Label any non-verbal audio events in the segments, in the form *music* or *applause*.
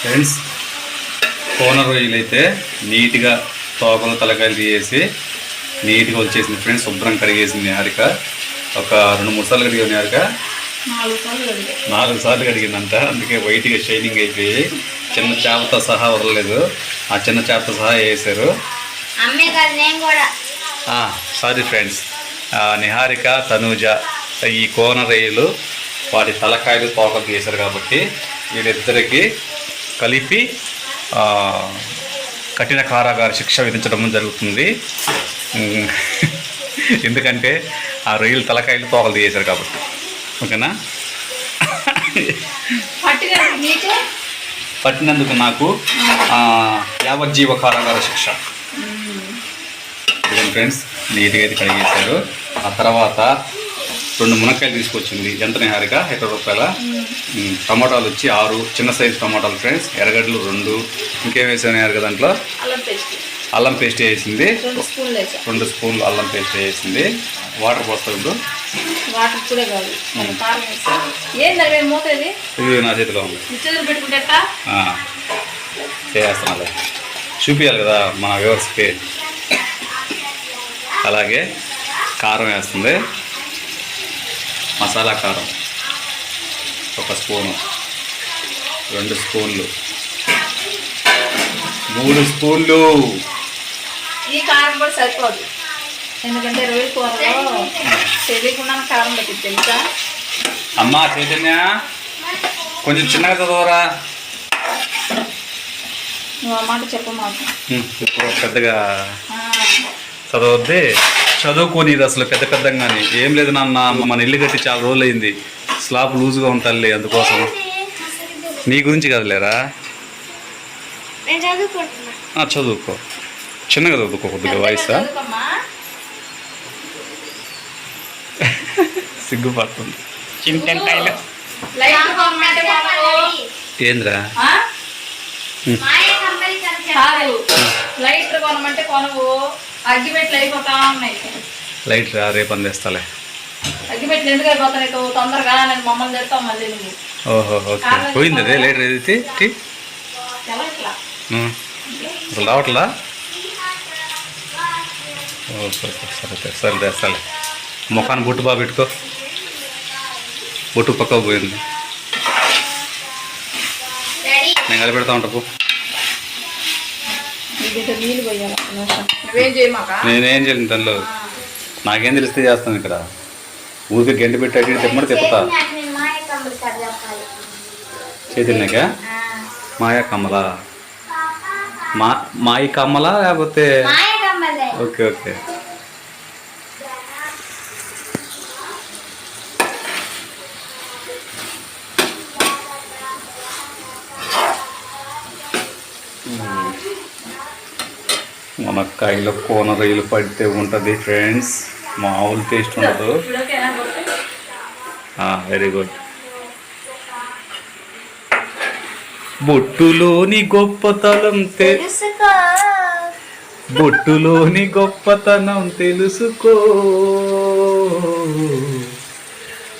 Friends కోన రొయ్యలు అయితే నీట్గా తోకలు తలకాయలు తీసేసి నీట్గా వచ్చేసింది ఫ్రెండ్స్ శుభ్రం కడిగేసింది హారిక ఒక రెండు మూడు సార్లు కడిగింది హారిక నాలుగు సార్లు కడిగా. నాలుగు సార్లు కడిగిందంట. అందుకే వైట్గా షైనింగ్ అయిపోయి చిన్న చేపతో సహా వదలలేదు. ఆ చిన్న చేపతో సహా వేసారు. సారీ ఫ్రెండ్స్ నిహారిక తనూజ ఈ కోన రొయ్యలు వాటి తలకాయలు తోకలు తీశారు కాబట్టి వీళ్ళిద్దరికి కలిపి కఠిన కారాగార శిక్ష విధించడం జరుగుతుంది. *laughs* ఎందుకంటే ఆ రొయ్యలు తలకాయలు తోకలు తీసేశారు కాబట్టి. ఓకేనా? పట్టినందుకు నాకు యావజ్జీవ కారాగార శిక్ష. ఫ్రెండ్స్ నీట్గా అయితే కడిగేశారు. ఆ తర్వాత రెండు మునక్కాయలు తీసుకొచ్చింది. ఎంత నిహారిక ఇరవై రూపాయల. టమాటాలు వచ్చి ఆరు. చిన్న సైజు టమాటాలు ఫ్రెండ్స్. ఎర్రగడ్డలు రెండు. ఇంకేం వేసాను నిహారిక దాంట్లో? అల్లం పేస్ట్. వేసింది. రెండు స్పూన్లు అల్లం పేస్ట్ వేసింది. వాటర్ ఇప్పుడు? మూతది ఇది నా చేతిలో ఉంది. చేస్తున్నాలే చూపించాలి కదా మన వ్యూవర్స్కి. అలాగే కారం వేస్తుంది. మసాలా కారం ఒక స్పూను రెండు స్పూన్లు మూడు స్పూన్లు. ఈ కారం కూడా సరిపోదు. ఎందుకంటే రొయ్య కూరలో తెలియకుండా కారం పెట్టింది తెలుసా? అమ్మా చైతన్య కొంచెం చిన్నగా చదవరా? నువ్వు ఆ మాట ఇప్పుడు పెద్దగా ఆ, చదువుకోనిది అసలు పెద్ద పెద్దగాని. ఏం లేదు నాన్న మన ఇల్లు కట్టి చాలా రోజులు అయింది స్లాబ్ లూజ్గా ఉంటుంది అందుకోసం. నీ గురించి కదలేరా? చదువుకో. చిన్నగా చదువుకో కొద్దిగా వయసు. సిగ్గుపడుతుంది. చింతకాయలు. ఏంద్రా? లైట్ కొనమంటే కొనవు. అగ్గిపెట్లు అయిపోతా ఉన్నాయి లైట్ రా రేపు అందేస్తాలే. అగ్గిపెట్లు ఎందుకు అయిపోతున్నాయి తు- తొందరగా నేను మమ్మల్ని తెస్తాం మళ్ళీ నువ్వు. ఓహో ఓకే. పోయింది అదే లైట్ ఏది టీ. అసలు రావట్లా? ఓ సరే సరే సరే తెస్తాలే ముఖాన్ని బొట్టు బాగా పెట్టుకో. బొట్టు పక్క పోయింది. నేను కలిపి పెడతా ఉంటా పో. ఇది నీళ్ళు పోయాలి. నేనేం చేయను దానిలో నాకేం తెలిస్తే చేస్తాను ఇక్కడ. ఊరికి గంట పెట్టి అటు తిప్పమని తిప్పుతా. నేను మాయ కమల మా మాయి కమల లేకపోతే? Okay okay. మునక్కాయలో కోన రొయ్యలు పడితే ఉంటుంది ఫ్రెండ్స్ మామూలు టేస్ట్ ఉండదు? వెరీ గుడ్ బొట్టులోని గొప్పతనం తె తెలుసుకో. బొట్టులోని గొప్పతనం తెలుసుకో.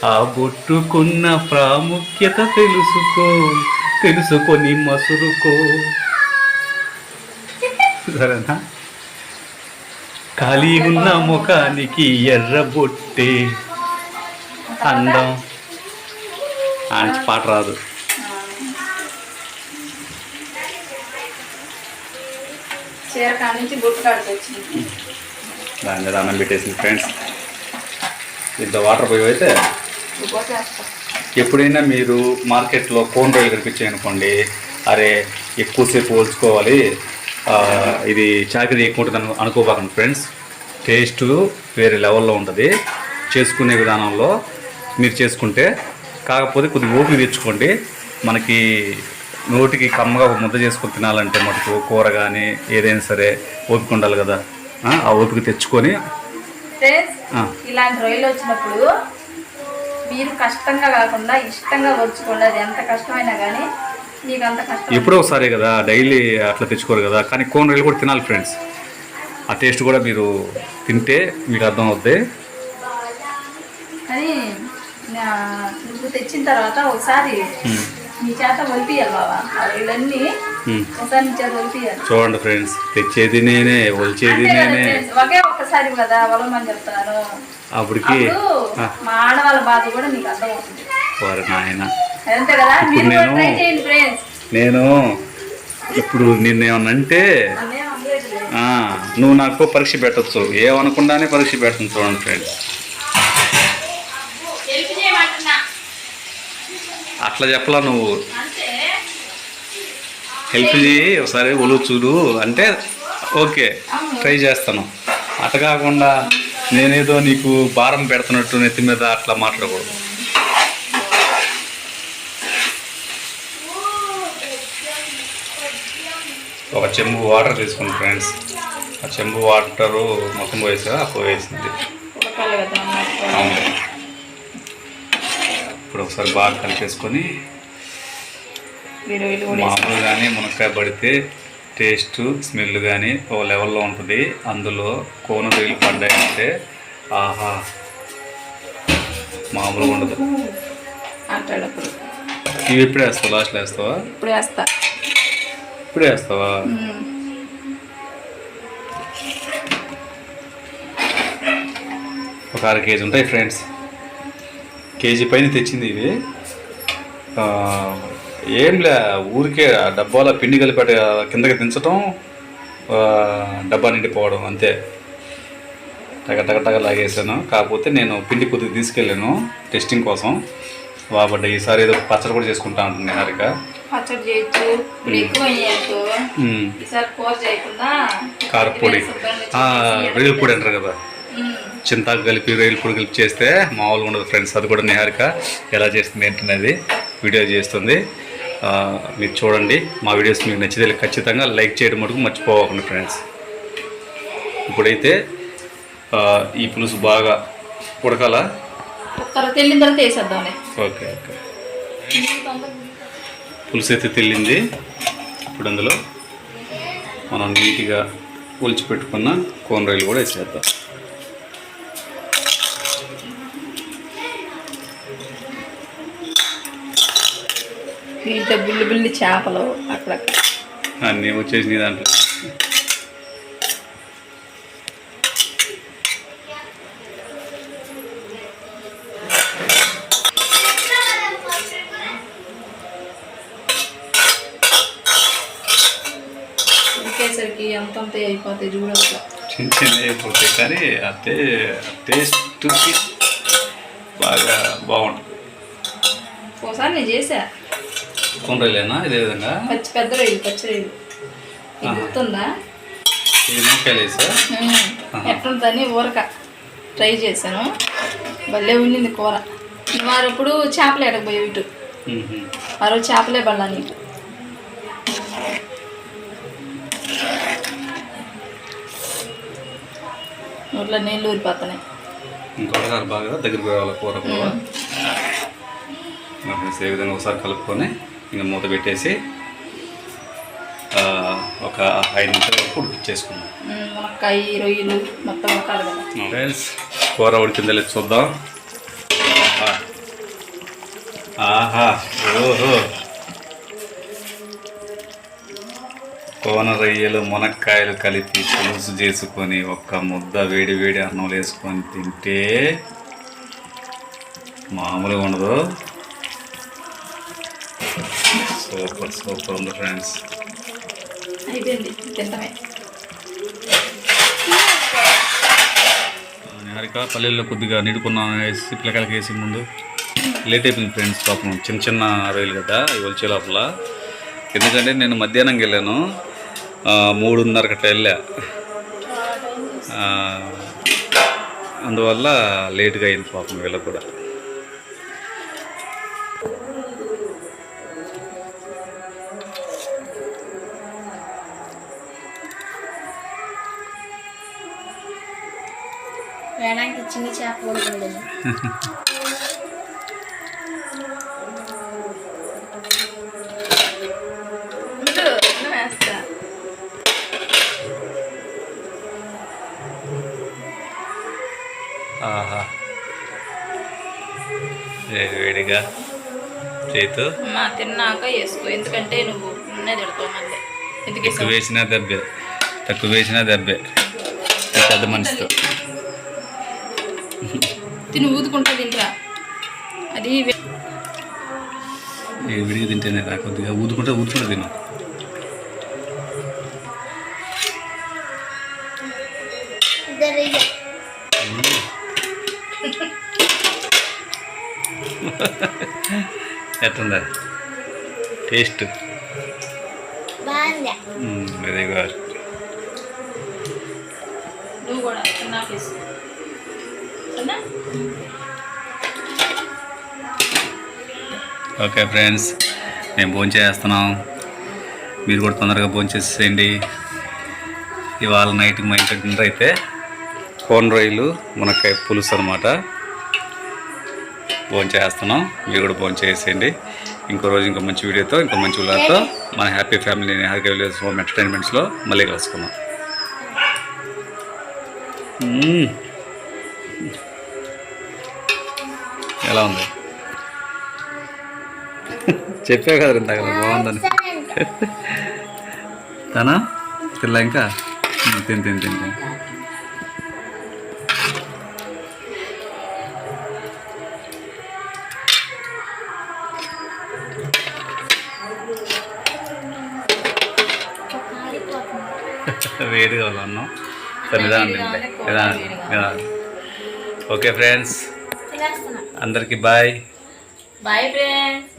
ఆ బొట్టుకున్న ప్రాముఖ్యత తెలుసుకో తెలుసుకొని మసురుకో. *laughs* సరేనా? ఖాళీ ఉన్న ముఖానికి ఎర్ర బొట్టే అందం ఆంచి పాట రాదు దాని మీద అన్నం పెట్టేసింది ఫ్రెండ్స్. ఇంత వాటర్ పోయి అయితే ఎప్పుడైనా మీరు మార్కెట్లో కోన్ రొయ్యలు కనిపించాయి అనుకోండి అరే ఎక్కువసేపు పోల్చుకోవాలి ఇది చాకరీ ఎక్కువ ఉంటుంది అను అనుకోబాకండి ఫ్రెండ్స్. టేస్ట్ వేరే లెవెల్లో ఉంటుంది. చేసుకునే విధానంలో మీరు చేసుకుంటే కాకపోతే కొద్దిగా ఓపిక తెచ్చుకోండి మనకి నోటికి కమ్మగా ముద్ద చేసుకొని తినాలంటే మటుకు కూర కానీ ఏదైనా సరే ఓపిక ఉండాలి కదా. ఆ, ఓపిక తెచ్చుకొని. ఇలాంటి రొయ్యలు వచ్చినప్పుడు మీరు కష్టంగా కాకుండా ఇష్టంగా వచ్చుకోండి అది ఎంత కష్టమైనా కానీ ఎప్పుడో ఒకసారి కదా డైలీ అట్లా తెచ్చుకోరు కదా కానీ కోన్ రైలు కూడా తినాలి ఫ్రెండ్స్. ఆ టేస్ట్ కూడా మీరు తింటే మీకు అర్థం అవుద్ది నువ్వు తెచ్చిన తర్వాత ఒకసారి. నీ చేత ఒలిపియాలి బాబా ఆ రొయ్యలన్నీ ఉమ్. ఒకసారి నీ చేత ఒలిపియాలి చూడండి ఫ్రెండ్స్ తెచ్చేది నేనే ఒలిచేది నేనే. ఒకే ఒక్కసారి కదా వలమని చెప్తాను. అప్పటికి మా ఆడవాళ్ళ బాధ కూడా మీకు అర్థమవుతుంది. వారి నాయన. నేను- నేను ఇప్పుడు ఆ, నువ్వు నాకు పరీక్ష పెట్టచ్చు. ఏమనకుండానే పరీక్ష పెట్టను చూడండి ఫ్రెండ్స్. చేయమంటున్నా. అట్లా చెప్పలా నువ్వు. హెల్ప్ చేయి ఒకసారి ఒలువు చూడు. అంటే ఓకే ట్రై చేస్తాను. అట్ట కాకుండా నేనేదో నీకు భారం పెడుతున్నట్టు నెత్తి మీద అట్లా మాట్లాడకూడదు. ఒక చెంబు వాటర్ తీసుకుని ఫ్రెండ్స్. ఆ చెంబు వాటరు మొత్తం పోయేసా? అన్నట్టు. అవును ఇప్పుడు ఒకసారి బాగా కలిపేసుకొని మామూలుగానే మునక్కాయ పడితే టేస్ట్ స్మెల్ కానీ ఓ లెవెల్లో ఉంటుంది. అందులో కోన రొయ్యలు పడ్డాయంటే ఆహా మామూలుగా ఉండదు. ఇవి ఎప్పుడు వేస్తావు? లాస్ట్లో వేస్తావా? ఇప్పుడు వేస్తా. ఇప్పుడే వేస్తావా ఒక అర కేజీ ఉంటాయి ఫ్రెండ్స్. కేజీ పైన తెచ్చింది ఇది ఏంలే ఏం ఊరికే ఆ డబ్బాలో పిండి కలిపి కిందకి దించటం డబ్బా నిండిపోవడం అంతే. టగ టగ టగ లాగేసాను. కాకపోతే నేను పిండి కొద్దిగా తీసుకెళ్ళాను టెస్టింగ్ కోసం. బాబడ్డ ఈసారి ఏదో పచ్చడి కూడా చేసుకుంటా ఉంటుంది హారిక పచ్చడి చేయొచ్చు. ఈసారి కూర చేయకుండా కారపొడి రొయ్యల పొడి అంటారు కదా. చింతాకు కలిపి రొయ్యల పొడి కలిపి చేస్తే మామూలుగా ఉండదు ఫ్రెండ్స్ అది కూడా నిహారిక ఎలా చేస్తుంది ఏంటనేది వీడియో చేస్తుంది. మీరు చూడండి మా వీడియోస్ మీకు నచ్చితే ఖచ్చితంగా లైక్ చేయడం మటుకు మర్చిపోకండి ఫ్రెండ్స్. ఇప్పుడైతే ఈ పులుసు బాగా ఉడకాల? తర్వాత వెళ్ళిన తర్వాత వేసేద్దాంలే. ఓకే ఓకే పులుసు అయితే తెల్లింది. ఇప్పుడు అందులో మనం నీట్గా ఒలిచి పెట్టుకున్న కోన్ రైలు కూడా వేసేద్దాం. దీంట్లో బుల్లి బుల్లి చేపలు అక్కడక్కడ అన్నీ వచ్చేసి నీ దాంట్లో. ఉడికేసరికి ఎంతంత అయిపోతాయి చూడట్లా చిన్న చిన్న అయిపోతాయి కానీ ఆ టే టేస్ట్కి బాగా బాగుంటుంది. ఒకసారి నేను చేసా. ఇదే విధంగా? పచ్చి పెద్ద రొయ్యలు పచ్చి రొయ్యలు నీకు ఆహా. గుర్తుందా? ఇది ఊరక ట్రై చేశాను. భలే ఉండింది కూర. వారు ఇప్పుడు చేపలు ఎడకపోయావు ఇటు? రోజు చేపలే బళ్ళా నీకు? నోట్లో నీళ్ళు ఊరిపోతున్నాయి. ఇంకొకసారి బాగా దగ్గరికి రావాలి కూర కూడా ఏ విధంగా ఒకసారి కలుపుకొని ఇంకా మూత పెట్టేసి ఒక ఐదు నిమిషాల వరకు ఉడికిచ్చేసుకుందాం ఉమ్, మునక్కాయ రొయ్యలు మొత్తం ఫ్రెండ్స్ కూర ఉడికిందో లేదు చూద్దాం. ఆహా. ఓహో. కోన రొయ్యలు మునక్కాయలు కలిపి పులుసు చేసుకొని ఒక్క ముద్ద వేడి వేడి అన్నం వేసుకొని తింటే మామూలుగా ఉండదు. సూపర్ సూపర్ ఉంది ఫ్రెండ్స్. నిహారిక పల్లెల్లో కొద్దిగా నిడుకున్నాను వేసి పిల్లకాయలకి వేసి ముందు. లేట్ అయిపోయింది ఫ్రెండ్స్ పాపం చిన్న చిన్న రొయ్యలు కదా ఇవి వచ్చే లోపల. ఎందుకంటే నేను మధ్యాహ్నం వెళ్ళాను. మూడున్నరకు అట్లా వెళ్ళా. అందువల్ల లేట్గా అయింది పాపం వీళ్ళకి కూడా. చిన్న చేప కూడా *laughs* వేడిగా చేతు? మా తిన్నాక వేసుకో. ఎందుకంటే నువ్వు మళ్ళీ. ఎందుకు ఎక్కువ? వేసినా దెబ్బే. తక్కువ వేసినా దెబ్బే. పెద్ద మనిషితో తిని ఊదుకుంటా తింటరా అది విడిగా తింటేనే రా కొద్దిగా. ఊదుకుంటే ఊదుకుంటే తిను. ఎట్టుందా taste? Very good? Okay friends. మేము భోజనం చేస్తున్నాం. మీరు కూడా తొందరగా భోజనం చేసేయండి ఇవాళ నైట్కి మా ఇంట్లో డిన్నర్ అయితే కోన్ రొయ్యలు మునక్కాయ పులుసు అనమాట భోజనం చేస్తున్నాం మీరు కూడా భోజనం చేసేయండి ఇంకో రోజు ఇంకో మంచి వీడియోతో ఇంకో మంచి విలాతో మన happy family happy village home ఎంటర్టైన్మెంట్స్లో మళ్ళీ కలుసుకుందాం. ఎలా ఉంది? చెప్పే కదా ఇందాక బాగుందని. సరే తనా? తిల్లా ఇంకా? తిని తిని తిని తిని. *laughs* వేడిగా ఉన్నాం. సరే నిదానం నిదానం నిదానం. Okay friends. అందరికీ బాయ్. Bye friends.